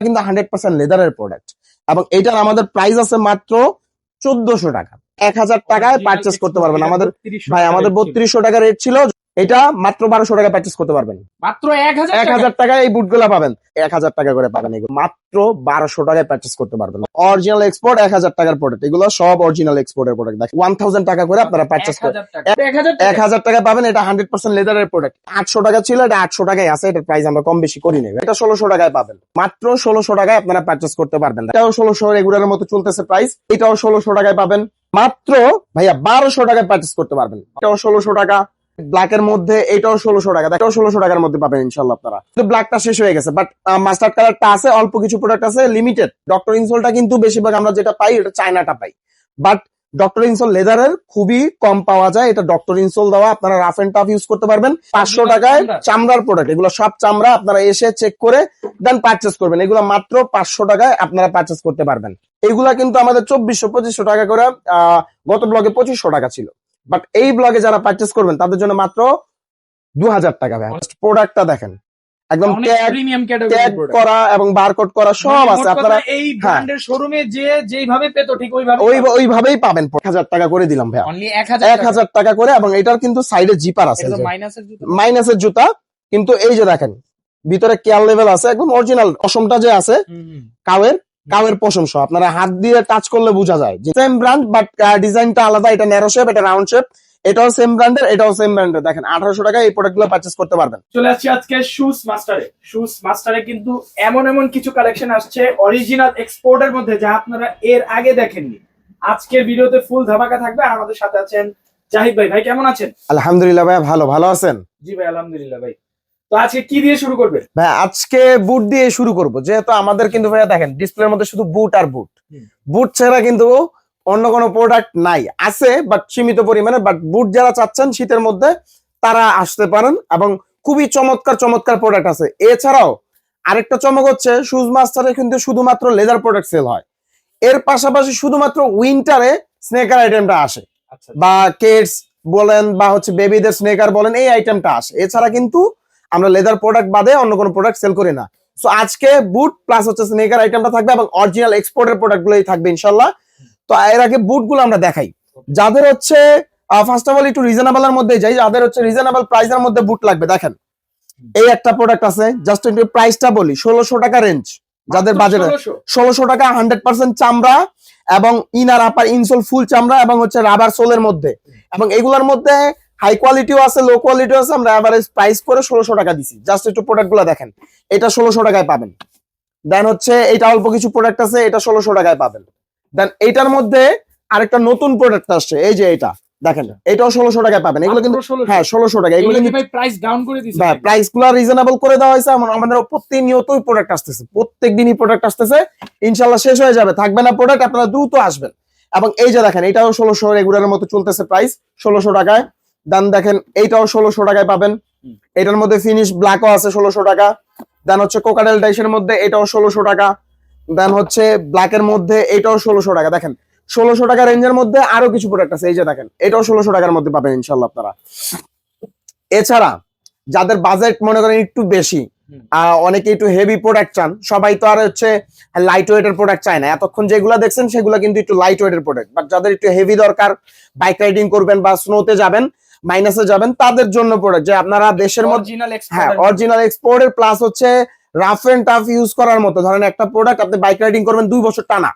কিন্তু hundred percent লেদারের product এবং এটার আমাদের প্রাইস আছে মাত্র চোদ্দশো টাকা। এক হাজার টাকায় পারচেস করতে পারবেন। আমাদের ভাই আমাদের বত্রিশশো টাকা রেট ছিল। এটা মাত্র বারোশো টাকায় পারচেস করতে পারবেন। মাত্র এক হাজার টাকায় এই বুটগুলা পাবেন। এক হাজার টাকা করে পাবেন এগুলো। মাত্র বারোশো টাকায় পারচেস করতে পারবেন। অরিজিনাল এক্সপোর্ট এক হাজার টাকার প্রোডাক্ট এগুলো সব অরিজিনাল এক্সপোর্টের প্রোডাক্ট দেখেন ওয়ান থাউজেন্ড টাকা করে আপনারা পারচেস করেন এক হাজার টাকা? পাবেন এটা হান্ড্রেড পার্সেন্ট লেদারের প্রোডাক্ট আটশো টাকা ছিল এটা আটশো টাকায় আছে এটার প্রাইস আমরা কম বেশি করি নেই। এটা ষোলোশো টাকায় পাবেন। মাত্র ষোলোশো টাকায় আপনারা পারচেস করতে পারবেন। এটাও ষোলোশো রেগুলারের মতো চলতেছে প্রাইস এটাও ষোলোশো টাকায় পাবেন। মাত্র ভাইয়া বারোশো টাকায় পারচেস করতে পারবেন। এটাও ষোলোশো টাকা। ব্ল্যাক এর মধ্যে এটাও ষোলোশো টাকা এটাও ষোলোশো টাকার মধ্যে পাবেন ইনশাল্লাহ আপনারা। কিন্তু ব্ল্যাকটা শেষ হয়ে গেছে বাট মাস্টার্ড কালারটা আছে অল্প কিছু প্রোডাক্ট আছে লিমিটেড ডক্টর ইনসোলটা কিন্তু বেশিরভাগ আমরা যেটা পাই এটা চায়নাটা পাই। বাট ডক্টর ইনসোল লেদারের খুবই কম পাওয়া যায় এটা ডক্টর ইনসোল দেওয়া আপনারা রাফ এন্ড টাফ ইউজ করতে পারবেন। পাঁচশো টাকায় চামড়ার প্রোডাক্ট এগুলো সব চামড়া আপনারা এসে চেক করে দেন পারচেস করবেন। এগুলো মাত্র পাঁচশো টাকায় আপনারা পারচেস করতে পারবেন। এগুলা কিন্তু আমাদের চব্বিশশো পঁচিশশো টাকা করে আহ, গত ব্লগে পঁচিশশো টাকা ছিল। বাট এই ব্লগে যারা পারচেস করবেন তাদের জন্য মাত্র দু হাজার টাকা প্রোডাক্টটা দেখেন। একদম ট্যাগ করা এবং বারকোড করা সব আছে। আপনারা এই। ব্র্যান্ডের শোরুমে যে যেইভাবে পেতো ঠিক ওইভাবে ওইভাবেই পাবেন। হাজার টাকা করে দিলাম ভাইয়া। অনলি এক হাজার টাকা। করে এবং এটার কিন্তু সাইডে জিপার আছে। মাইনাসের জুতো। মাইনাসের জুতা। কিন্তু এই যে দেখেন ভিতরে কেয়ার লেভেল আছে। একদম অরিজিনাল অসমটা যে আছে। কাওয়ের কাওয়ের পশম সহ। আপনারা হাত দিয়ে টাচ করলে বোঝা যায় যে সেম ব্র্যান্ড বাট ডিজাইনটা আলাদা এটা ন্যারো শেপ এটা রাউন্ড শেপ এটাও সেম ব্র্যান্ডের এটাও সেম ব্র্যান্ডের দেখেন আঠারোশো টাকায় এই প্রোডাক্টগুলো পারচেস করতে পারবেন। চলে আসছি আজকে শুজ মাস্টারে শুজ মাস্টারে কিন্তু এমন এমন কিছু কালেকশন আসছে অরিজিনাল এক্সপোর্টের মধ্যে যা আপনারা এর আগে দেখেননি। আজকের ভিডিওতে ফুল ধামাকা থাকবে। আর আমাদের সাথে আছেন জাহিদ ভাই। ভাই কেমন আছেন? আলহামদুলিল্লাহ ভাইয়া ভালো। ভালো আছেন? জি ভাই আলহামদুলিল্লাহ ভাই। তো আজকে কি দিয়ে শুরু করবে? ভাই আজকে বুট দিয়ে শুরু করব। যেহেতু আমাদের কিন্তু ভাইয়া দেখেন ডিসপ্লের মধ্যে শুধু বুট আর বুট বুট ছাড়া কিন্তু অন্য কোনো প্রোডাক্ট নাই। আছে বাট সীমিত পরিমাণে বাট বুট যারা চাচ্ছেন শীতের মধ্যে তারা আসতে পারেন এবং খুবই চমৎকার চমৎকার প্রোডাক্ট আছে। এছাড়াও আরেকটা চমক হচ্ছে শুজ মাস্টারে কিন্তু শুধুমাত্র লেদার প্রোডাক্ট সেল হয়। এর পাশাপাশি শুধুমাত্র উইন্টারে স্নেকার আইটেমটা আসে। আচ্ছা। বা কেটস বলেন বা হচ্ছে বেবিদের স্নেকার বলেন এই আইটেমটা আসে। এছাড়া কিন্তু আমরা লেদার প্রোডাক্ট বাদে অন্য কোনো প্রোডাক্ট সেল করি না। সো আজকে বুট প্লাস হচ্ছে স্নেকার আইটেমটা থাকবে এবং অরিজিনাল এক্সপোর্টের প্রোডাক্ট গুলোই থাকবে ইনশাল্লাহ তো এর আগে বুটগুলো আমরা দেখাই। যাদের হচ্ছে ফার্স্ট অফ অল একটু রিজনেবল এর মধ্যে যাই। যাদের হচ্ছে রিজনেবল প্রাইসের মধ্যে বুট লাগবে দেখেন। এই একটা প্রোডাক্ট আছে জাস্ট একটু প্রাইসটা বলি ষোলোশো টাকা রেঞ্জ যাদের বাজেট। ষোলোশো? টাকা হান্ড্রেড পার্সেন্ট চামড়া এবং ইনার আপার ইনসোল ফুল চামড়া এবং হচ্ছে রাবার সোলের মধ্যে। এবং এগুলোর মধ্যে হাই কোয়ালিটিও আছে লো কোয়ালিটিও আছে আমরা অ্যাভারেজ প্রাইস করে ষোলোশো টাকা দিছি। জাস্ট একটু প্রোডাক্টগুলো দেখেন। এটা ষোলোশো টাকায় পাবেন। দেন হচ্ছে এটা অল্প কিছু প্রোডাক্ট আছে এটা ষোলোশো টাকায় পাবেন। দেন এইটার মধ্যে আরেকটা নতুন প্রোডাক্ট আসছে এই যে এটা দেখেন এটাও ষোলোশো টাকায় পাবেন। এগুলো কিন্তু হ্যাঁ ষোলোশো টাকা। এগুলো কিন্তু প্রাইস ডাউন করে দিছে। হ্যাঁ প্রাইসগুলো রিজনেবল করে দেওয়া হয়েছে আমাদের প্রতিনিয়তই প্রোডাক্ট আসতেছে। প্রত্যেক দিনই প্রোডাক্ট আসতেছে। ইনশাল্লাহ শেষ হয়ে যাবে। থাকবে না প্রোডাক্ট আপনারা দ্রুত আসবেন। এবং এই যে দেখেন এটাও ষোলোশো রেগুলারের মতো চলতেছে প্রাইস ষোলোশো টাকায়। দেন দেখেন এইটাও ষোলোশো টাকায় পাবেন। এটার মধ্যে ফিনিশ ব্ল্যাকও আছে ষোলোশো টাকা। দেন হচ্ছে কোকাডেল ডাইসের মধ্যে এটাও ষোলোশো টাকা। দেন হচ্ছে ব্ল্যাকের মধ্যে এটাও ষোলোশো টাকা। দেখেন ষোলোশো টাকা রেঞ্জের মধ্যে আরও কিছু প্রোডাক্ট আছে। এই যে দেখেন এটাও ষোলোশো টাকার মধ্যে পাবেন ইনশাল্লাহ আপনারা। এছাড়া যাদের বাজেট মনে করেন একটু বেশি আহ, অনেকে একটু হেভি প্রোডাক্ট চান সবাই তো আর হচ্ছে লাইট ওয়েটের প্রোডাক্ট চায় না। এতক্ষণ যেগুলো দেখছেন সেগুলো কিন্তু একটু লাইট ওয়েটের প্রোডাক্ট বাট যাদের একটু হেভি দরকার বাইক রাইডিং করবেন বা স্নোতে যাবেন মাইনাসে যাবেন তাদের জন্য প্রোডাক্ট যে আপনারা দেশের মধ্যে অরিজিনাল হ্যাঁ এক্সপোর্ট অরিজিনাল এক্সপোর্টের প্লাস হচ্ছে রাফ এন্ড টাফ ইউজ করার মতো। ধরেন একটা প্রোডাক্ট আপনি বাইক রাইডিং করবেন দুই বছর টানা।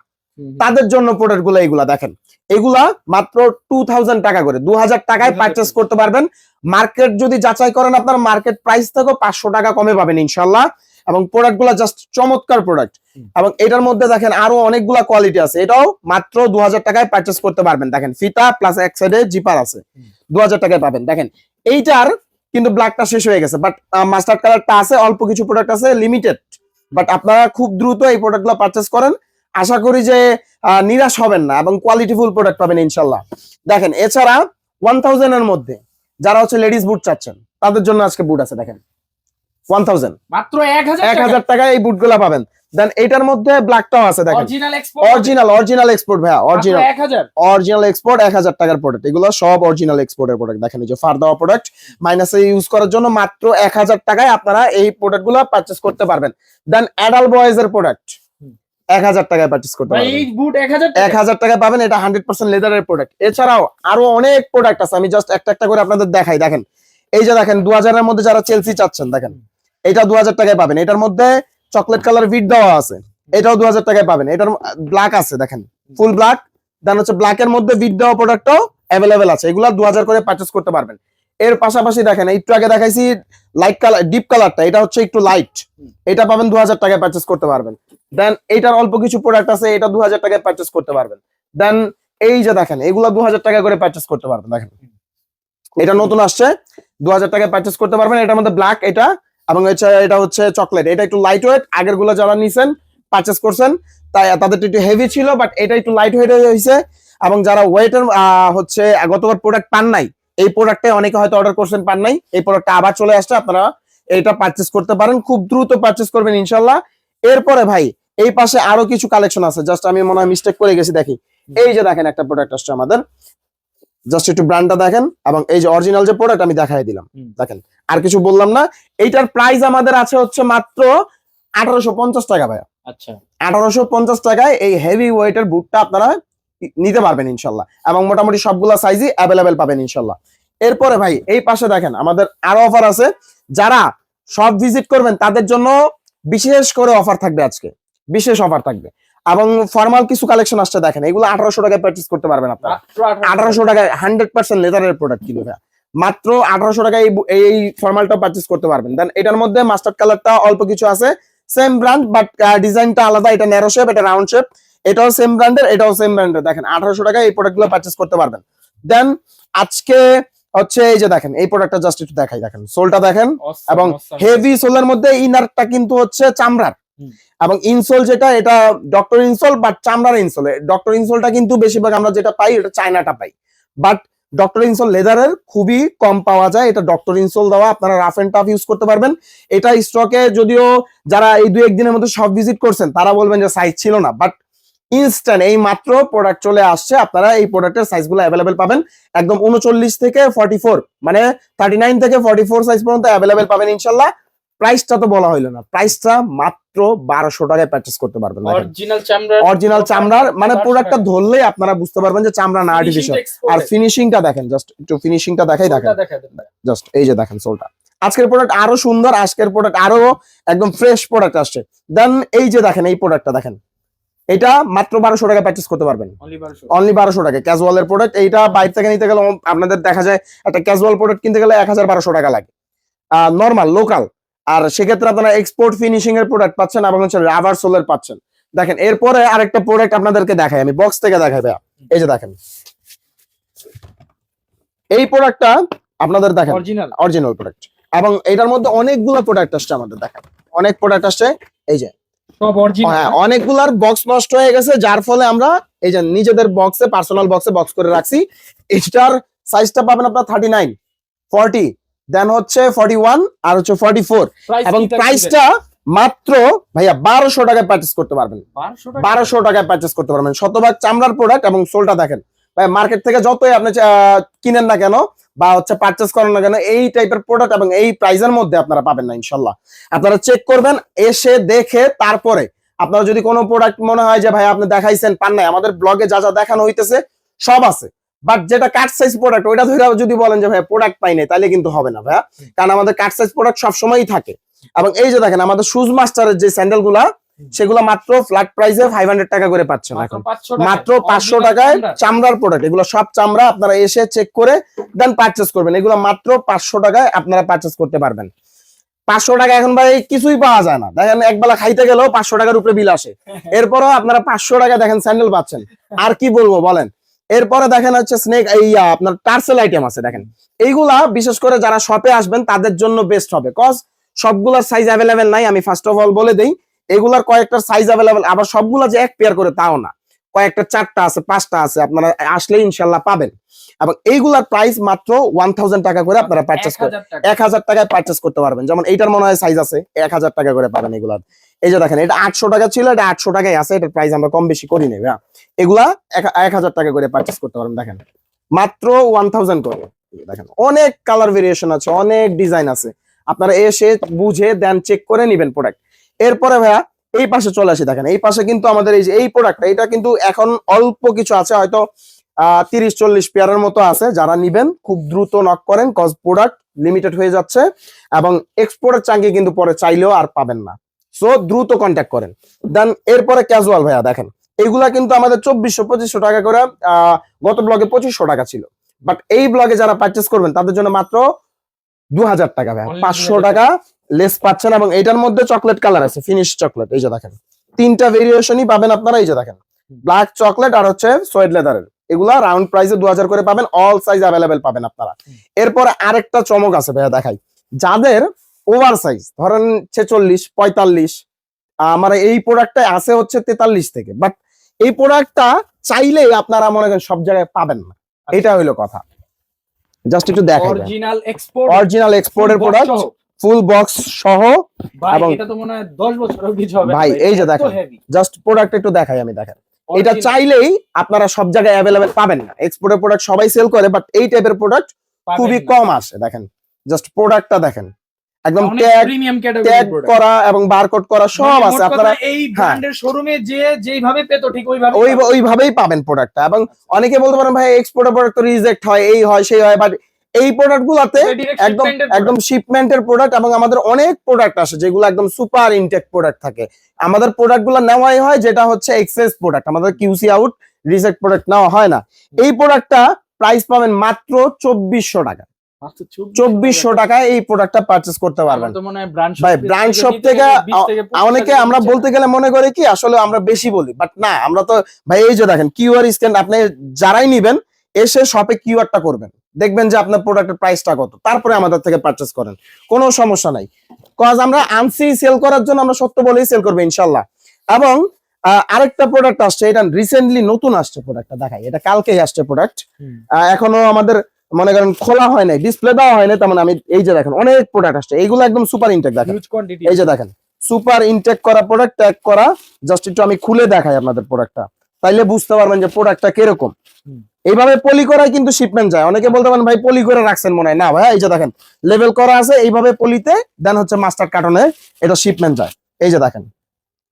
তাদের জন্য প্রোডাক্টগুলো এগুলা দেখেন। এগুলা মাত্র টু থাউজেন্ড টাকা করে। দু হাজার টাকায় 2000 পারচেস করতে পারবেন। মার্কেট যদি যাচাই করেন আপনার মার্কেট প্রাইস থেকেও পাঁচশো টাকা কমে পাবেন ইনশাল্লাহ। এবং প্রোডাক্টগুলা জাস্ট চমৎকার প্রোডাক্ট এবং এটার মধ্যে দেখেন আরও অনেকগুলা কোয়ালিটি আছে। এটাও মাত্র দু হাজার টাকায় পারচেস করতে পারবেন। দেখেন ফিতা প্লাস এক সাইডে জিপার আছে। দু হাজার টাকায় পাবেন। দেখেন এইটার কিন্তু ব্ল্যাকটা শেষ হয়ে গেছে। বাট মাস্টার্ড কালারটা আছে অল্প কিছু প্রোডাক্ট আছে লিমিটেড বাট আপনারা খুব দ্রুত এই প্রোডাক্টগুলো পারচেস করেন। আশা করি যে নিরাশ হবেন না এবং কোয়ালিটিফুল প্রোডাক্ট পাবেন ইনশাল্লাহ। দেখেন এছাড়া ওয়ান থাউজেন্ড এর মধ্যে যারা হচ্ছে লেডিস বুট চাচ্ছেন তাদের জন্য আজকে বুট আছে দেখেন। মাত্র এক হাজার টাকায় এই বুটগুলা পাবেন। দেন এটার মধ্যে ব্ল্যাকটাও আছে দেখেন। অরিজিনাল অরিজিনাল এক্সপোর্ট ভাইয়া অরিজিনাল অরিজিনাল এক্সপোর্ট এক হাজার টাকার প্রোডাক্ট এগুলো সব অরিজিনাল এক্সপোর্টের প্রোডাক্ট দেখেন এই যে ফার দেওয়া প্রোডাক্ট মাইনাসে ইউজ করার জন্য মাত্র এক হাজার টাকায় আপনারা এই প্রোডাক্টগুলো পারচেস করতে পারবেন। দেন অ্যাডাল্ট বয়েজ এর প্রোডাক্ট এক হাজার টাকায় পারচেস করতে ভাই পারবেন। এই বুট এক হাজার টাকায় পাবেন এটা হান্ড্রেড পার্সেন্ট লেদারের প্রোডাক্ট এছাড়াও আরও অনেক প্রোডাক্ট আছে আমি জাস্ট একটা একটা করে আপনাদের দেখাই। দেখেন এই যে দেখেন দু হাজারের মধ্যে যারা চেলসি চাচ্ছেন দেখেন। এটা দু হাজার টাকায় পাবেন। এটার মধ্যে চকলেট কালার ভিট দেওয়া আছে। এটাও দু হাজার টাকায় পাবেন। এটার ব্ল্যাক আছে, দেখেন। ফুল ব্ল্যাক দেন হচ্ছে ব্ল্যাক এর মধ্যে ভিট দেওয়া প্রোডাক্টও অ্যাভেলেবেল আছে। এগুলো দু হাজার করে পারচেস করতে পারবেন। এর পাশাপাশি দেখেন, একটু আগে দেখাইছি লাইট কালার ডিপ কালারটা এটা হচ্ছে একটু লাইট এটা পাবেন দু হাজার টাকায় পারচেস করতে পারবেন। দেন এইটার অল্প কিছু প্রোডাক্ট আছে, এটা দু হাজার টাকায় পারচেস করতে পারবেন। দেন এই যে দেখেন, এগুলো দু হাজার টাকা করে পারচেস করতে পারবেন, দেখেন। এটা নতুন আসছে দু হাজার টাকায় পারচেস করতে পারবেন। এটার মধ্যে ব্ল্যাক এটা এবং হচ্ছে এটা হচ্ছে চকলেট এটা একটু লাইট ওয়েট আগেরগুলো যারা নিছেন পারচেস করছেন, তাই তাদের একটু হেভি ছিল বাট এটা একটু লাইট ওয়েট হয়েছে। এবং যারা ওয়েটের হচ্ছে গতবার প্রোডাক্ট পান নাই, এই প্রোডাক্টে অনেকে হয়তো অর্ডার করছেন, পান নাই, এই প্রোডাক্টটা আবার চলে আসছে, আপনারা এটা পারচেস করতে পারেন, খুব দ্রুত পারচেস করবেন ইনশাল্লাহ এরপরে ভাই, এই পাশে আরও কিছু কালেকশন আছে জাস্ট আমি মনে হয় মিস্টেক করে গেছি, দেখি। এই যে দেখেন, একটা প্রোডাক্ট আসছে আমাদের। জাস্ট একটু ব্র্যান্ডটা দেখেন এবং এই যে অরিজিনাল যে প্রোডাক্ট আমি দেখাই দিলাম। দেখেন আর কিছু বললাম না এইটার প্রাইস আমাদের আছে হচ্ছে মাত্র আঠারোশো পঞ্চাশ টাকা ভাইয়া। আচ্ছা। আঠারোশো পঞ্চাশ টাকায় এই হেভি ওয়েটের বুটটা আপনারা নিতে পারবেন ইনশাল্লাহ এবং মোটামুটি সবগুলা সাইজই অ্যাভেলেবেল পাবেন ইনশাল্লাহ। এরপরে ভাই এই পাশে দেখেন আমাদের আরও অফার আছে। যারা সব ভিজিট করবেন তাদের জন্য বিশেষ করে অফার থাকবে আজকে। বিশেষ অফার থাকবে। এবং ফর্মাল কিছু কালেকশন আসছে দেখেন এগুলো আঠারোশো টাকায় পারচেস করতে পারবেন আপনারা। আঠারোশো টাকায় হান্ড্রেড পার্সেন্ট লেদারের প্রোডাক্ট কিন্তু ভাইয়া। মাত্র আঠারোশো টাকায় এই ফর্মালটা পারচেস করতে পারবেন। দেন এটার মধ্যে মাস্টার্ড কালারটা অল্প কিছু আছে। সেম ব্র্যান্ড বাট ডিজাইনটা আলাদা। এটা ন্যারো শেপ এটা রাউন্ড শেপ এটাও সেম ব্র্যান্ডের এটাও সেম ব্র্যান্ডের দেখেন আঠারোশো টাকায় এই প্রোডাক্টগুলো পারচেস করতে পারবেন। দেন আজকে হচ্ছে এই যে দেখেন এই প্রোডাক্টটা জাস্ট একটু দেখাই। দেখেন সোলটা দেখেন। এবং হেভি সোলের মধ্যে ইনারটা কিন্তু হচ্ছে চামড়ার। এবং ইনসোল যেটা, এটা ডক্টর ইনসোল বাট চামড়ার ইনসোল ডক্টর ইনসোলটা কিন্তু বেশিরভাগ আমরা যেটা পাই, এটা চায়নাটা পাই। বাট ডক্টর ইনসোল লেদারের খুবই কম পাওয়া যায়। এটা ডক্টর ইনসোল দেওয়া, আপনারা রাফ এন্ড টাফ ইউজ করতে পারবেন। এটা স্টকে যদিও যারা এই দুই একদিনের মধ্যে সব ভিজিট করছেন, তারা বলবেন যে সাইজ ছিল না। বাট ইনস্ট্যান্ট এই মাত্র প্রোডাক্ট চলে আসছে। আপনারা এই প্রোডাক্টের সাইজগুলো অ্যাভেলেবেল পাবেন। একদম উনচল্লিশ থেকে ফর্টি ফোর মানে থার্টি নাইন থেকে ফর্টি ফোর সাইজ পর্যন্ত অ্যাভেলেবেল পাবেন ইনশাল্লাহ। প্রাইসটা তো বলা হইল না। প্রাইসটা মাত্র বারোশো টাকায় পারচেস করতে পারবেন অরিজিনাল চামড়া অরিজিনাল চামড়ার মানে প্রোডাক্টটা ধরলেই আপনারা বুঝতে পারবেন যে চামড়া না আর্টিফিশিয়াল আর ফিনিশিংটা দেখেন জাস্ট একটু ফিনিশিংটা দেখাই দেখেন। জাস্ট এই যে দেখেন সোলটা আজকের প্রোডাক্ট আরও সুন্দর আজকের প্রোডাক্ট আরও একদম ফ্রেশ প্রোডাক্ট আসছে। দেন এই যে দেখেন এই প্রোডাক্টটা দেখেন। এটা মাত্র বারোশো টাকা পারচেস করতে পারবেন। অনলি বারোশো। টাকা ক্যাজুয়াল এর প্রোডাক্ট এইটা বাইরে থেকে নিতে গেলে আপনাদের দেখা যায় একটা ক্যাজুয়াল প্রোডাক্ট কিনতে গেলে এক হাজার বারোশো টাকা লাগে। নর্মাল লোকাল আর সেক্ষেত্রে আপনারা এক্সপোর্ট ফিনিশিং এর প্রোডাক্ট পাচ্ছেন এবং হচ্ছে রাবার সোলের পাচ্ছেন। দেখেন এরপরে আরেকটা প্রোডাক্ট আপনাদেরকে দেখাই আমি বক্স থেকে দেখাই ভাইয়া। এই যে দেখেন। এই প্রোডাক্টটা আপনাদের দেখেন অরিজিনাল অরিজিনাল প্রোডাক্ট এবং এটার মধ্যে অনেকগুলো প্রোডাক্ট আসছে আমাদের দেখেন। অনেক প্রোডাক্ট আসছে এই যে। সব অরিজিনাল হ্যাঁ অনেকগুলার বক্স নষ্ট হয়ে গেছে যার ফলে আমরা এই যে নিজেদের বক্সে পার্সোনাল বক্সে বক্স করে রাখছি। এটার সাইজটা পাবেন আপনার থার্টি নাইন ফর্টি দেন হচ্ছে ফর্টি ওয়ান আর হচ্ছে ফর্টি ফোর এবং প্রাইসটা মাত্র ভাইয়া বারোশো টাকায় পার্চেস করতে পারবেন। বারোশো টাকায় পার্চেস করতে পারবেন। শতভাগ চামড়ার প্রোডাক্ট এবং সোলটা দেখেন। ভাই মার্কেট থেকে যতই আপনি কিনেন না কেন বা হচ্ছে পারচেস করেন না কেন এই টাইপের প্রোডাক্ট এবং এই প্রাইসের মধ্যে আপনারা পাবেন না ইনশাল্লাহ। আপনারা চেক করবেন এসে দেখে তারপরে আপনারা যদি কোনো প্রোডাক্ট মনে হয় যে ভাই আপনি দেখাইছেন পান নাই। আমাদের ব্লগে যা যা দেখানো হইতেছে সব আছে। বাট যেটা কাট সাইজ প্রোডাক্ট ওইটা ধরে যদি বলেন যে ভাই প্রোডাক্ট পাই নাই তাহলে কিন্তু হবে না ভাইয়া। কারণ আমাদের কাট সাইজ প্রোডাক্ট সবসময়ই থাকে। এবং এই যে দেখেন আমাদের শুজ মাস্টারের যে স্যান্ডেলগুলা সেগুলো মাত্র ফ্ল্যাট প্রাইসে ফাইভ হান্ড্রেড টাকা করে পাচ্ছেন এখন। মাত্র পাঁচশো টাকায় চামড়ার প্রোডাক্ট এগুলো সব চামড়া আপনারা এসে চেক করে দেন পারচেস করবেন। এগুলো মাত্র পাঁচশো টাকায় আপনারা পারচেস করতে পারবেন। পাঁচশো টাকা এখন ভাই কিছুই পাওয়া যায় না। দেখেন একবেলা খাইতে গেলেও পাঁচশো টাকার উপরে বিল আসে। এরপরও আপনারা পাঁচশো টাকা দেখেন স্যান্ডেল পাচ্ছেন। আর কি বলব বলেন? এরপরে দেখেন হচ্ছে স্নেক এই আপনার টার্সেল আইটেম আছে দেখেন। এইগুলা বিশেষ করে যারা শপে আসবেন তাদের জন্য বেস্ট হবে। কজ সবগুলার সাইজ অ্যাভেলেবেল নাই আমি ফার্স্ট অফ অল বলে দেই এগুলার কয়েকটার সাইজ অ্যাভেলেবেল আবার সবগুলা যে এক পেয়ার করে তাও না। কয়েকটা চারটা আছে পাঁচটা আছে আপনারা আসলে ইনশাল্লাহ পাবেন। এবং এইগুলার প্রাইস মাত্র ওয়ান থাউজেন্ড টাকা করে আপনারা পারচেস করেন এক হাজার টাকায় পারচেস করতে পারবেন। যেমন এইটার মনে হয় সাইজ আছে এক হাজার টাকা করে পাবেন এগুলার। এই যে দেখেন, এটা আটশো টাকা ছিল, এটা আটশো টাকায় আছে, এটার প্রাইস আমরা কম বেশি করি নেই এগুলা এক- হাজার টাকা করে পারচেস করতে পারবেন, দেখেন। মাত্র ওয়ান থাউজেন্ড করে। দেখেন, অনেক কালার ভেরিয়েশন আছে, অনেক ডিজাইন আছে। আপনারা এসে বুঝে দেন চেক করে নিবেন প্রোডাক্ট এরপরে ভাইয়া, এই পাশে চলে আসি, দেখেন। এই পাশে কিন্তু আমাদের এই যে, এই প্রোডাক্টটা এটা কিন্তু এখন অল্প কিছু আছে, হয়তো, আহ, তিরিশ, চল্লিশ পেয়ারের মতো আছে। যারা নিবেন, খুব দ্রুত নক করেন কজ প্রোডাক্ট লিমিটেড হয়ে যাচ্ছে, এবং এক্সপোর্টের চাঙ্গি কিন্তু পরে চাইলেও আর পাবেন না। সো দ্রুত কন্ট্যাক্ট করেন। দেন এরপরে ক্যাজুয়াল ভাইয়া দেখেন। এইগুলা কিন্তু আমাদের চব্বিশশো পঁচিশশো টাকা করে গত ব্লগে পঁচিশশো টাকা ছিল। বাট এই ব্লগে যারা পারচেস করবেন তাদের জন্য মাত্র দু হাজার টাকা ভাইয়া। পাঁচশো টাকা লেস পাচ্ছেন এবং এটার মধ্যে চকলেট কালার আছে ফিনিশ চকলেট এই যে দেখেন। তিনটা ভেরিয়েশনই পাবেন আপনারা এই যে দেখেন। ব্ল্যাক চকলেট আর হচ্ছে সোয়েড লেদারের এগুলা রাউন্ড প্রাইসে দু হাজার করে পাবেন অল সাইজ অ্যাভেলেবেল পাবেন আপনারা। এরপরে আরেকটা চমক আছে ভাইয়া দেখাই। যাদের ওভার সাইজ ধরেন ছেচল্লিশ পঁয়তাল্লিশ আমার এই প্রোডাক্টটা আছে হচ্ছে তেতাল্লিশ থেকে বাট এই প্রোডাক্টটা চাইলেই আপনারা মনে করেন সব জায়গায় পাবেন না। এটা হইল কথা। জাস্ট একটু দেখাই অরিজিনাল এক্সপোর্ট অরিজিনাল এক্সপোর্টের প্রোডাক্ট ফুল বক্স সহ। এবং- এটা তো মনে হয় 10 বছরের কিছু হবে ভাই, এই যে দেখেন। জাস্ট প্রোডাক্ট একটু দেখাই আমি দেখেন। এটা চাইলেই আপনারা সব জায়গায় অ্যাভেলেবেল পাবেন না। এক্সপোর্টের প্রোডাক্ট সবাই সেল করে বাট এই টাইপের প্রোডাক্ট খুবই কম আসে দেখেন। জাস্ট প্রোডাক্টটা দেখেন। একদম ট্যাগ ট্যাগ করা এবং বারকোড করা সব আছে। আপনারা এই ব্র্যান্ডের শোরুমে যে যেইভাবে পেতো ঠিক ওইভাবে ওই ওইভাবেই পাবেন প্রোডাক্টটা এবং অনেকে বলতে পারেন ভাই এক্সপোর্টের প্রোডাক্ট তো রিজেক্ট হয় এই হয় সেই হয়। বাট এই প্রোডাক্ট গুলাতে একদম একদম শিপমেন্টের প্রোডাক্ট এবং আমাদের অনেক প্রোডাক্ট আসে যেগুলো একদম সুপার ইনটেক প্রোডাক্ট থাকে। আমাদের প্রোডাক্টগুলো নেওয়াই হয় যেটা হচ্ছে এক্সেস প্রোডাক্ট আমাদের কিউসি আউট রিজেক্ট প্রোডাক্ট নেওয়া হয় না। এই প্রোডাক্টটা প্রাইস পাবেন মাত্র চব্বিশশো টাকা। চব্বিশশো টাকায় এই প্রোডাক্টটা পারচেস করতে পারবেন। ভাই ব্র্যান্ড শপ থেকে অনেকে আমরা বলতে গেলে মনে করি কি আসলে আমরা বেশি বলি। বাট না আমরা তো ভাই এই যে দেখেন কিউআর স্ক্যান আপনি যারাই নিবেন এসে শপে কিউআরটা করবেন। দেখবেন যে আপনার প্রোডাক্টের প্রাইসটা কত। তারপরে আমাদের থেকে পারচেস করেন। কোনো সমস্যা নাই। কজ আমরা আনসি সেল করার জন্য আমরা সত্য বলেই সেল করব ইনশাল্লাহ। এবং আরেকটা প্রোডাক্ট আসছে এটা রিসেন্টলি নতুন আসছে প্রোডাক্টটা দেখাই। এটা কালকেই আসছে প্রোডাক্ট এখনও আমাদের মনে করেন খোলা হয় নাই ডিসপ্লে দেওয়া হয় না তেমন মানে আমি এই যে দেখেন অনেক প্রোডাক্ট আসছে। এইগুলো একদম সুপার ইনটেক দেখেন। এই যে দেখেন সুপার ইনটেক করা প্রোডাক্ট ট্যাগ করা জাস্ট একটু আমি খুলে দেখাই আপনাদের প্রোডাক্টটা তাইলে বুঝতে পারবেন যে প্রোডাক্টটা কীরকম। এইভাবে পলি করাই কিন্তু শিপমেন্ট যায়। অনেকে বলতে পারেন ভাই পলি করে রাখছেন মনে হয়। না ভাই এই যে দেখেন লেভেল করা আছে এইভাবে পলিতে দেন হচ্ছে মাস্টার কার্টনে এটা শিপমেন্ট যায়। এই যে দেখেন।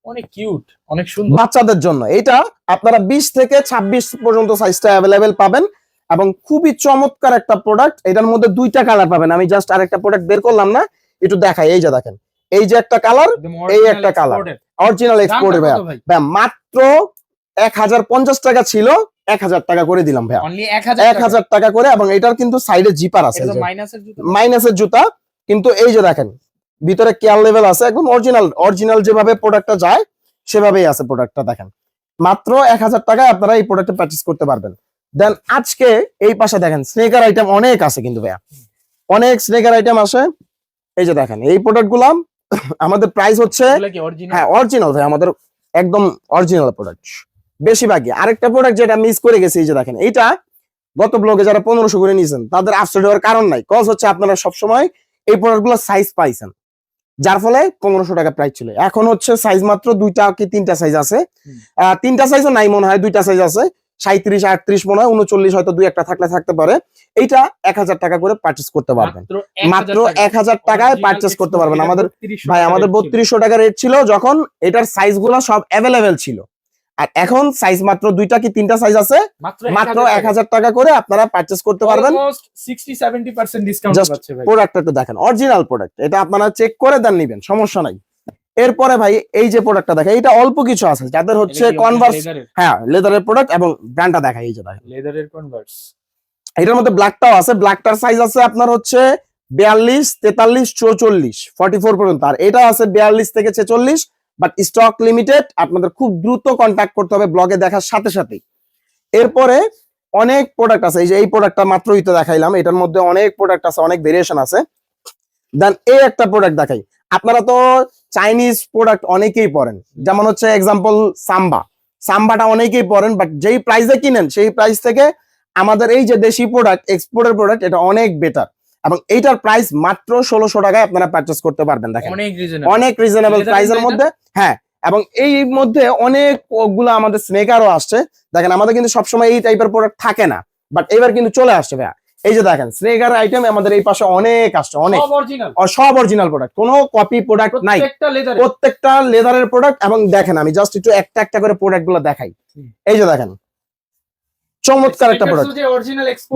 অনেক কিউট অনেক সুন্দর। বাচ্চাদের জন্য। এটা আপনারা বিশ থেকে ছাব্বিশ পর্যন্ত সাইজটা অ্যাভেলেবেল পাবেন। এবং খুবই চমৎকার একটা প্রোডাক্ট এটার মধ্যে দুইটা কালার পাবেন। আমি জাস্ট আরেকটা প্রোডাক্ট বের করলাম না একটু দেখাই। এই যে দেখেন এই যে একটা কালার এই একটা কালার অরিজিনাল এক্সপোর্টের ভাইয়া? ভাইয়া মাত্র এক হাজার পঞ্চাশ টাকা ছিল। এক হাজার টাকা করে দিলাম ভাইয়া। অনলি 1000 এক হাজার টাকা করে এবং এটার কিন্তু সাইডে জিপার আছে মাইনাসের জুতো? মাইনাসের জুতা। কিন্তু এই যে দেখেন ভিতরে কেয়ার লেভেল আছে একদম অরিজিনাল অরিজিনাল যেভাবে প্রোডাক্টটা যায় সেভাবেই আছে প্রোডাক্টটা দেখেন। মাত্র এক হাজার টাকায় আপনারা এই প্রোডাক্টটা পারচেস করতে পারবেন। দেন আজকে এই পাশে দেখেন স্নেকার আইটেম অনেক আছে কিন্তু ভাইয়া। অনেক স্নেকার আইটেম আছে। এই যে দেখেন এই প্রোডাক্টগুলা আমাদের প্রাইস হচ্ছে হ্যাঁ অরিজিনাল ভাই আমাদের একদম অরিজিনাল প্রোডাক্ট বেশিরভাগই আরেকটা প্রোডাক্ট যেটা মিস করে গেছে এই যে দেখেন এইটা গত ব্লগে যারা পনেরোশো করে নিয়েছেন তাদের আপসেট হওয়ার কারণ নাই। কজ হচ্ছে আপনারা সবসময় এই প্রোডাক্টগুলো সাইজ পাইছেন। যার ফলে পনেরোশো টাকা প্রাইস ছিল। এখন হচ্ছে সাইজ মাত্র দুইটা কি তিনটা সাইজ আছে। তিনটা সাইজও নাই মনে হয় দুইটা সাইজ আছে। সাঁত্রিশ আটত্রিশ মনে হয় উনচল্লিশ হয়তো দুই একটা থাকলে থাকতে পারে। এইটা এক হাজার টাকা করে পার্চেস করতে পারবেন। মাত্র এক হাজার টাকায় পার্চেস করতে পারবেন। আমাদের ভাই আমাদের বত্রিশশো টাকা রেট ছিল যখন এটার সাইজগুলো সব অ্যাভেলেবেল ছিল। আর এখন সাইজ মাত্র দুইটা কি তিনটা সাইজ আছে? মাত্র এক হাজার টাকা। করে আপনারা পার্চেস করতে পারবেন। Sixty seventy percent discount Just পাচ্ছে ভাই। প্রোডাক্ট একটু দেখেন। অরিজিনাল প্রোডাক্ট এটা আপনারা চেক করে দেন নিবেন। সমস্যা নাই। এরপরে ভাই এই যে প্রোডাক্টটা দেখেন এটা অল্প কিছু আছে যাদের হচ্ছে কনভার্স হ্যাঁ লেদারের প্রোডাক্ট এবং ব্র্যান্ডটা দেখাই এই যে লেদারের কনভার্স এটার মধ্যে ব্ল্যাকটাও আছে ব্ল্যাকটার সাইজ আছে আপনার হচ্ছে বিয়াল্লিশ তেতাল্লিশ চৌচল্লিশ ফর্টি ফোর পর্যন্ত। আর এটা আছে বিয়াল্লিশ থেকে ছেচল্লিশ বাট স্টক লিমিটেড আপনাদের খুব দ্রুত কন্ট্যাক্ট করতে হবে ব্লগে দেখার সাথে সাথেই। এরপরে অনেক প্রোডাক্ট আছে এই যে এই প্রোডাক্টটা মাত্রই তো দেখাইলাম এটার মধ্যে অনেক প্রোডাক্ট আছে অনেক ভেরিয়েশন আছে। দেন এই একটা প্রোডাক্ট দেখাই। আপনারা তো চাইনিজ প্রোডাক্ট অনেকেই পড়েন যেমন হচ্ছে এক্সাম্পল সাম্বা সাম্বাটা অনেকেই পরেন বাট যেই প্রাইসে কিনেন সেই প্রাইস থেকে আমাদের এই যে দেশি প্রোডাক্ট এক্সপোর্টের প্রোডাক্ট এটা অনেক বেটার এবং এইটার প্রাইস মাত্র ষোলোশো টাকায় আপনারা পারচেস করতে পারবেন দেখেন। অনেক রিজনেবল প্রাইসের মধ্যে হ্যাঁ। এবং এই মধ্যে অনেকগুলো আমাদের স্নেকারও আসছে। দেখেন আমাদের কিন্তু সবসময় এই টাইপের প্রোডাক্ট থাকে না। বাট এবার কিন্তু চলে আসছে ভাইয়া। এই যে দেখেন স্নেগার আইটেম আমাদের এই পাশে অনেক আসছে অনেক। সব অরিজিনাল প্রোডাক্ট কোনো কপি প্রোডাক্ট নাই। প্রত্যেকটা লেদারের প্রোডাক্ট এবং দেখেন আমি জাস্ট একটু একটা একটা করে প্রোডাক্টগুলো দেখাই। এই যে দেখেন চমৎকার একটা প্রোডাক্ট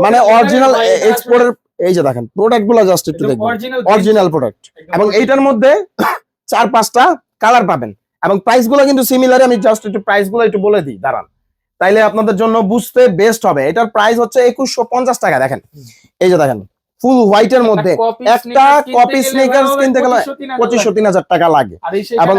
মানে অরিজিনাল এক্সপোর্টের এই যে দেখেন প্রোডাক্টগুলো জাস্ট একটু দেখবেন। অরিজিনাল অরিজিনাল প্রোডাক্ট এবং এইটার মধ্যে চার পাঁচটা কালার পাবেন। এবং প্রাইসগুলো কিন্তু সিমিলার আমি জাস্ট একটু প্রাইসগুলো একটু বলে দিই দাঁড়ান। তাইলে আপনাদের জন্য বুঝতে বেস্ট হবে। এটার প্রাইস হচ্ছে একুশশো পঞ্চাশ টাকা দেখেন। এই যে দেখেন ফুল হোয়াইট এর মধ্যে একটা কপি sneakers কিনতে গেলে পঁচিশশো তিন হাজার টাকা। লাগে। এবং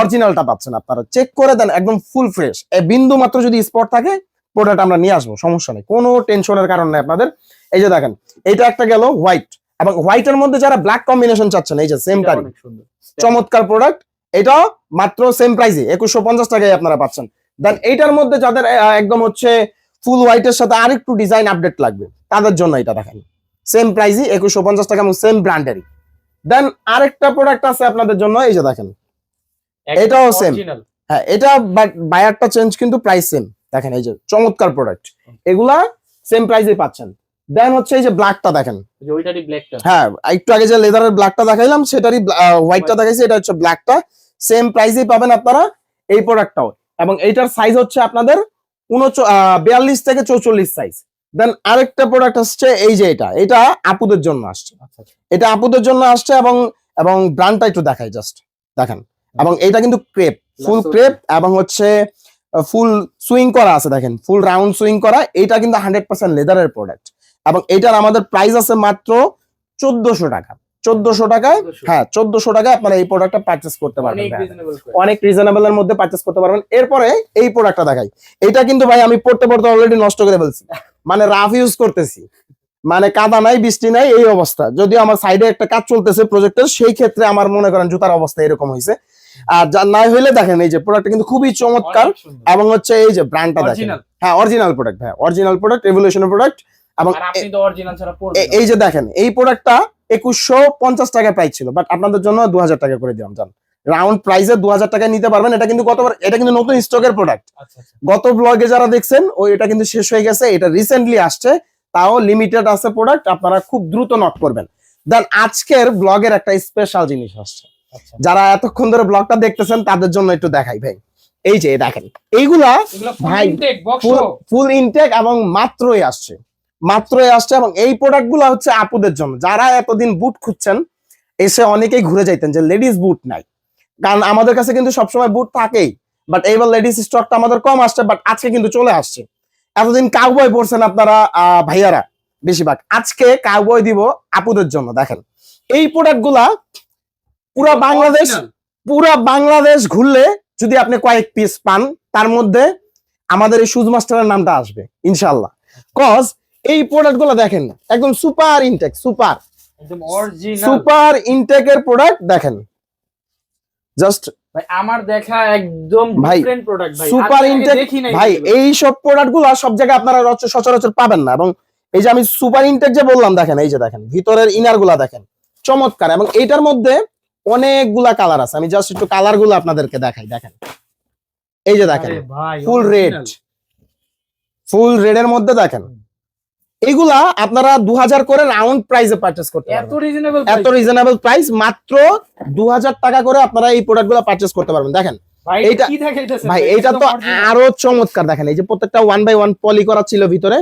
অরিজিনালটা পাচ্ছেন আপনারা। চেক করে দেন একদম ফুল ফ্রেশ বিন্দু মাত্র যদি স্পট থাকে প্রোডাক্ট আমরা নিয়ে আসব সমস্যা নেই। কোনো টেনশনের কারণ নেই আপনাদের। এই যে দেখেন এটা একটা গেল হোয়াইট এবং হোয়াইটের মধ্যে যারা ব্ল্যাক কম্বিনেশন চাচ্ছেন এই যে সেম সুন্দর। চমৎকার প্রোডাক্ট এটাও মাত্র সেম প্রাইসে একুশশো পঞ্চাশ টাকায় আপনারা পাচ্ছেন। দেন এইটার মধ্যে যাদের একদম হচ্ছে ফুল হোয়াইটের সাথে আরেকটু ডিজাইন আপডেট লাগবে তাদের জন্য এটা দেখেন। সেম প্রাইসই একুশশো পঞ্চাশ টাকা এবং সেম ব্র্যান্ডেরই দেন আরেকটা প্রোডাক্ট আছে আপনাদের জন্য এই যে দেখেন। এটাও সেম হ্যাঁ এটা বায়ারটা চেঞ্জ কিন্তু প্রাইস সেম দেখেন এই যে চমৎকার প্রোডাক্ট এগুলা সেম প্রাইসে পাচ্ছেন। দেন হচ্ছে এই যে ব্ল্যাকটা দেখেন। যে ওইটারই ব্ল্যাকটা হ্যাঁ একটু আগে যে লেদারের ব্ল্যাকটা দেখাইলাম সেটারই হোয়াইটটা দেখাইছি এটা হচ্ছে ব্ল্যাকটা সেম প্রাইসেই পাবেন আপনারা এই প্রোডাক্টটাও এবং এইটার সাইজ হচ্ছে আপনাদের বিয়াল্লিশ থেকে চৌচল্লিশ সাইজ দেন আরেকটা প্রোডাক্ট আসছে এই যে এটা। এটা আপুদের জন্য আসছে। আচ্ছা আচ্ছা। এটা আপুদের জন্য আসছে এবং এবং ব্র্যান্ডটা একটু দেখাই জাস্ট দেখেন। এবং এটা কিন্তু ক্রেপ ফুল ক্রেপ এবং হচ্ছে ফুল সুইং করা আছে দেখেন। ফুল রাউন্ড সুইং করা এটা কিন্তু হান্ড্রেড পার্সেন্ট লেদারের প্রোডাক্ট এবং এটার আমাদের প্রাইস আছে মাত্র চোদ্দশো টাকা। চোদ্দশো টাকায় হ্যাঁ চোদ্দশো টাকায় আপনারা এই প্রোডাক্টটা পারচেস করতে পারবেন অনেক। রিজনেবল এর মধ্যে পারচেস করতে পারবেন। এরপরে এই প্রোডাক্টটা দেখাই। এটা কিন্তু ভাই আমি পড়তে পড়তে অলরেডি নষ্ট করে ফেলছি। মানে রাফ ইউজ করতেছি। মানে কাদা নাই বৃষ্টি নাই এই অবস্থা। যদিও আমার সাইডে একটা কাজ চলতেছে প্রজেক্টের সেই ক্ষেত্রে আমার মনে করেন জুতার অবস্থা এরকম হয়েছে। আর যা নাই হইলে দেখেন এই যে প্রোডাক্টটা কিন্তু খুবই চমৎকার। এবং হচ্ছে এই যে ব্র্যান্ডটা দেখেন। হ্যাঁ অরিজিনাল প্রোডাক্ট হ্যাঁ অরিজিনাল প্রোডাক্ট রেভলিউশনের প্রোডাক্ট এবং এই যে দেখেন এই প্রোডাক্টটা একুশশো পঞ্চাশ টাকা প্রাইস ছিল বাট আপনাদের জন্য দু হাজার টাকা করে দিলাম জান। রাউন্ড প্রাইসে দু হাজার টাকায় নিতে পারবেন এটা কিন্তু গতবার এটা কিন্তু নতুন স্টকের প্রোডাক্ট আচ্ছা আচ্ছা। গত ব্লগে যারা দেখছেন ওই এটা কিন্তু শেষ হয়ে গেছে এটা রিসেন্টলি আসছে তাও লিমিটেড আছে প্রোডাক্ট আপনারা খুব দ্রুত নক করবেন। দেন আজকের ব্লগের একটা স্পেশাল জিনিস আসছে। আচ্ছা। যারা এতক্ষণ ধরে ব্লগটা দেখতেছেন তাদের জন্য একটু দেখাই ভাই। এই যে দেখেন এইগুলা ভাই, ফুল ইনটেক এবং মাত্রই আসছে। মাত্রই আসছে এবং এই প্রোডাক্টগুলা হচ্ছে আপুদের জন্য। যারা এতদিন বুট খুঁজছেন এসে অনেকেই ঘুরে যাইতেন যে লেডিস বুট নাই। কারণ আমাদের কাছে কিন্তু সবসময় বুট থাকেই। বাট এইবার লেডিস স্টকটা আমাদের কম আসছে বাট আজকে কিন্তু চলে আসছে। এতদিন কাউবয় পড়ছেন আপনারা ভাইয়ারা বেশিরভাগ। আজকে কাউবয় দিব আপুদের জন্য দেখেন। এই প্রোডাক্টগুলা পুরা বাংলাদেশ পুরা বাংলাদেশ ঘুরলে যদি আপনি কয়েক পিস পান তার মধ্যে আমাদের এই সুজ মাস্টারের নামটা আসবে ইনশাল্লাহ কজ এই প্রোডাক্টগুলো দেখেন একদম সুপার ইনটেক সুপার সুপার ইনটেকের প্রোডাক্ট দেখেন। জাস্ট আমার দেখা একদম ডিফারেন্ট প্রোডাক্ট ভাই। সুপার ইনটেক ভাই। এই সব জায়গায় আপনারা সচরাচর পাবেন না। এবং এই যে আমি সুপার ইনটেক যে বললাম দেখেন এই যে দেখেন ভিতরের ইনারগুলা দেখেন চমৎকার। এবং এইটার মধ্যে অনেকগুলা কালার আছে। আমি জাস্ট একটু কালারগুলো আপনাদেরকে দেখাই দেখেন। এই যে দেখেন ফুল রেড ফুল রেড এর মধ্যে দেখেন এইগুলা আপনারা দু হাজার করে রাউন্ড প্রাইসে পারচেস করতে পারবেন। এত রিজনেবল প্রাইস মাত্র দু হাজার টাকা করে আপনারা এই প্রোডাক্টগুলো পারচেস করতে পারবেন। দেখেন ভাই এইটা- ভাই তো আরও চমৎকার। দেখেন এই যে প্রত্যেকটা ওয়ান বাই ওয়ান পলি করা ছিল ভিতরে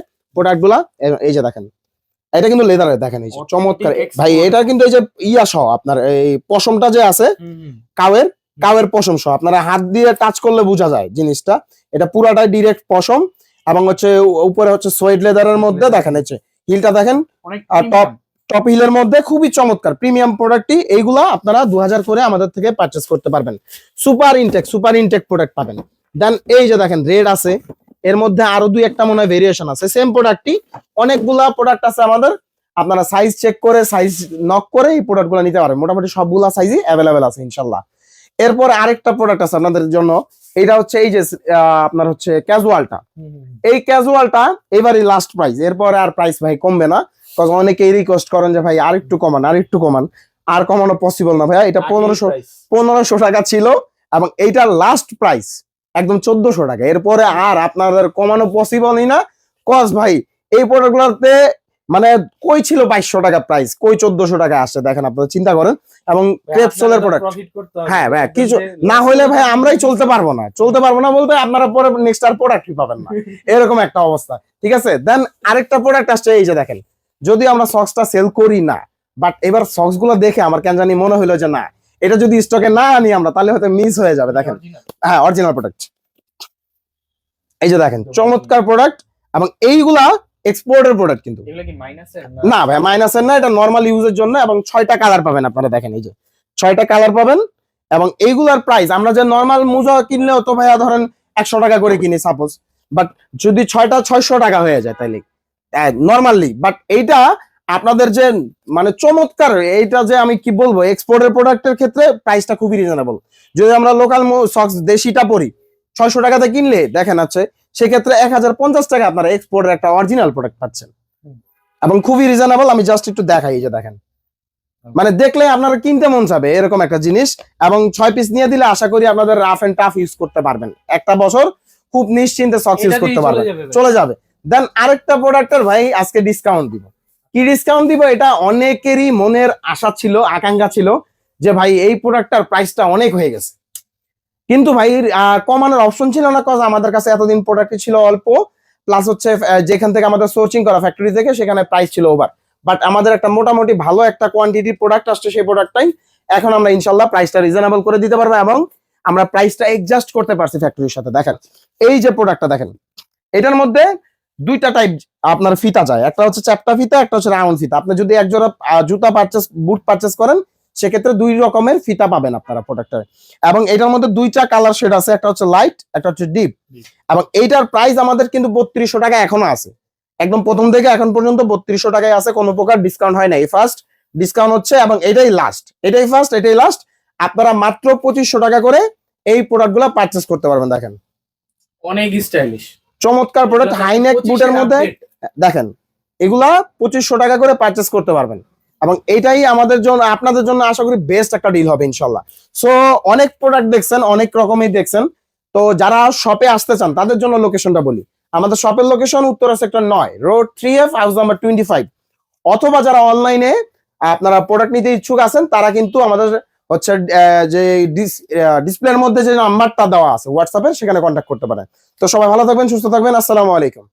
এই যে দেখেন এটা কিন্তু লেদারের দেখেন এই চমৎকার। ভাই এটা কিন্তু এই যে ইয়া সহ আপনার এই পশমটা যে আছে কাওয়ের কাওয়ের পশম সহ। আপনারা হাত দিয়ে টাচ করলে বোঝা যায় জিনিসটা। এটা পুরাটাই ডিরেক্ট পশম। এবং হচ্ছে উপরে হচ্ছে সোয়েড লেদারের মধ্যে। দেখেন হচ্ছে হিলটা দেখেন আর top- টপ হিলের মধ্যে খুবই চমৎকার প্রিমিয়াম প্রোডাক্টটি এইগুলা আপনারা দু হাজার করে আমাদের থেকে পারচেস করতে পারবেন। Super intact super intact product পাবেন। দেন এই যে দেখেন রেড আছে এর মধ্যে আরও দুই একটা মনে হয় ভেরিয়েশন আছে। সেম প্রোডাক্টটি অনেকগুলা প্রোডাক্ট আছে আমাদের আপনারা সাইজ চেক করে সাইজ নক করে এই প্রোডাক্টগুলো নিতে পারবেন। মোটামুটি সবগুলা সাইজই অ্যাভেলেবেল আছে ইনশাল্লাহ। এরপরে আরেকটা প্রোডাক্ট আছে আপনাদের জন্য। এটা হচ্ছে এই যে আপনার হচ্ছে ক্যাজুয়ালটা এই ক্যাজুয়ালটা এবারই লাস্ট প্রাইস এরপরে আর প্রাইস ভাই কমবে না। কারণ অনেকেই রিকোয়েস্ট করেন যে ভাই আর একটু কমান আর একটু কমান। আর কমানো পসিবল না ভাইয়া। এটা পনেরোশো পনেরোশো টাকা ছিল এবং এইটার লাস্ট প্রাইস একদম চোদ্দশো টাকা। এরপরে আর আপনাদের কমানো পসিবলই না। কজ ভাই এই প্রোডাক্টগুলোতে মানে কই ছিল বাইশশো টাকা প্রাইস কই চোদ্দশো টাকা আসছে দেখেন আপনারা চিন্তা করেন। এবং ক্রেপসোলের প্রোডাক্ট হ্যাঁ ভাই কিছু না হলে ভাই আমরাই চলতে পারব না। চলতে পারব না বলতে আপনারা পরে নেক্সট আর প্রোডাক্টই পাবেন না। এরকম একটা অবস্থা। ঠিক আছে? দেন আরেকটা প্রোডাক্ট আসছে এই যে দেখেন। যদি আমরা সক্সটা সেল করি না বাট এবার সক্সগুলো দেখে আমার কেন জানি মনে হলো যে না এটা যদি স্টকে না আনি আমরা তাহলে হয়তো মিস হয়ে যাবে দেখেন। হ্যাঁ অরিজিনাল প্রোডাক্ট এই যে দেখেন চমৎকার প্রোডাক্ট এবং এইগুলা এক্সপোর্টের প্রোডাক্ট কিন্তু। এগুলো কি মাইনাসের না? ভাই মাইনাসের না এটা নর্মাল ইউজের জন্য এবং ছয়টা কালার পাবেন আপনারা দেখেন এই যে। ছয়টা কালার পাবেন এবং এইগুলার প্রাইস আমরা যে নর্মাল মোজা কিনলেও তো ভাইয়া ধরেন একশো টাকা করে কিনি সাপোজ বাট যদি ছয়টা ছয়শো টাকা হয়ে যায় তাইলে। নর্মালি বাট এইটা আপনাদের যে মানে চমৎকার এইটা যে আমি কি বলব এক্সপোর্টের প্রোডাক্টের ক্ষেত্রে প্রাইসটা খুবই রিজনেবল যদি আমরা লোকাল সক্স দেশিটা পরি ছয়শো টাকাতে কিনলে দেখেন আছে সেক্ষেত্রে এক হাজার পঞ্চাশ টাকা আপনারা এক্সপোর্টের একটা অরিজিনাল প্রোডাক্ট পাচ্ছেন। এবং খুবই রিজনেবল আমি জাস্ট একটু দেখাই যে দেখেন। মানে দেখলে আপনারা কিনতে মন যাবে এরকম একটা জিনিস এবং ছয় পিস নিয়ে দিলে আশা করি আপনাদের রাফ এন্ড টাফ ইউজ করতে পারবেন। একটা বছর খুব নিশ্চিন্তে সক্স ইউজ করতে পারবেন। চলে যাবে দেন আরেকটা প্রোডাক্টের ভাই আজকে ডিসকাউন্ট দিব। কি ডিসকাউন্ট দিব? এটা অনেকেরই মনের আশা ছিল আকাঙ্ক্ষা ছিল যে ভাই এই প্রোডাক্টটার প্রাইসটা অনেক হয়ে গেছে। কিন্তু ভাই কমানোর অপশন ছিল না কজ আমাদের কাছে এতদিন প্রোডাক্ট ছিল অল্প। প্লাস হচ্ছে যেখান থেকে আমাদের সোর্সিং করা ফ্যাক্টরি থেকে সেখানে প্রাইস ছিল ওভার বাট আমাদের একটা মোটামুটি ভালো একটা কোয়ান্টিটির প্রোডাক্ট আসছে সেই প্রোডাক্টটাই এখন আমরা ইনশাল্লাহ প্রাইসটা রিজনেবল করে দিতে পারব এবং আমরা প্রাইসটা এডজাস্ট করতে পারছি ফ্যাক্টরির সাথে। দেখেন, এই যে প্রোডাক্টটা দেখেন, এটার মধ্যে দুইটা টাইপ আপনার ফিতা যায়। একটা হচ্ছে চ্যাপটা ফিতা, একটা হচ্ছে রাউন্ড ফিতা। আপনি যদি এক জোড়া জুতা পারচেস বুট পারচেস করেন সেক্ষেত্রে দুই রকমের ফিতা পাবেন আপনারা প্রোডাক্টের এবং এটার মধ্যে দুইটা কালার শেড আছে একটা হচ্ছে লাইট একটা হচ্ছে ডিপ এবং এইটার প্রাইস আমাদের কিন্তু বত্রিশশো টাকা এখনও আছে। একদম প্রথম থেকে এখন পর্যন্ত বত্রিশশো টাকায় আছে কোনো প্রকার ডিসকাউন্ট হয় না। এই ফার্স্ট ডিসকাউন্ট হচ্ছে এবং এটাই লাস্ট এটাই ফার্স্ট এটাই লাস্ট আপনারা মাত্র পঁচিশশো টাকা করে এই প্রোডাক্টগুলো পারচেস করতে পারবেন দেখেন। অনেক স্টাইলিশ চমৎকার প্রোডাক্ট হাইনেক বুটের মধ্যে দেখেন এগুলা পঁচিশশো টাকা করে পারচেস করতে পারবেন। এবং এটাই আমাদের জন্য, আপনাদের জন্য আশা করি বেস্ট একটা ডিল হবে ইনশাল্লাহ সো অনেক প্রোডাক্ট দেখছেন, অনেক রকমই দেখছেন। তো যারা শপে আসতে চান, তাদের জন্য লোকেশনটা বলি। আমাদের শপের লোকেশন উত্তরা সেক্টর নয় road three F house number twenty five অথবা যারা অনলাইনে আপনারা প্রোডাক্ট নিতে ইচ্ছুক আছেন, তারা কিন্তু আমাদের হচ্ছে যে ডিসপ্লের মধ্যে যে নাম্বারটা দেওয়া আছে হোয়াটসঅ্যাপে সেখানে কন্ট্যাক্ট করতে পারেন। তো সবাই ভালো থাকবেন, সুস্থ থাকবেন, আসসালামু আলাইকুম।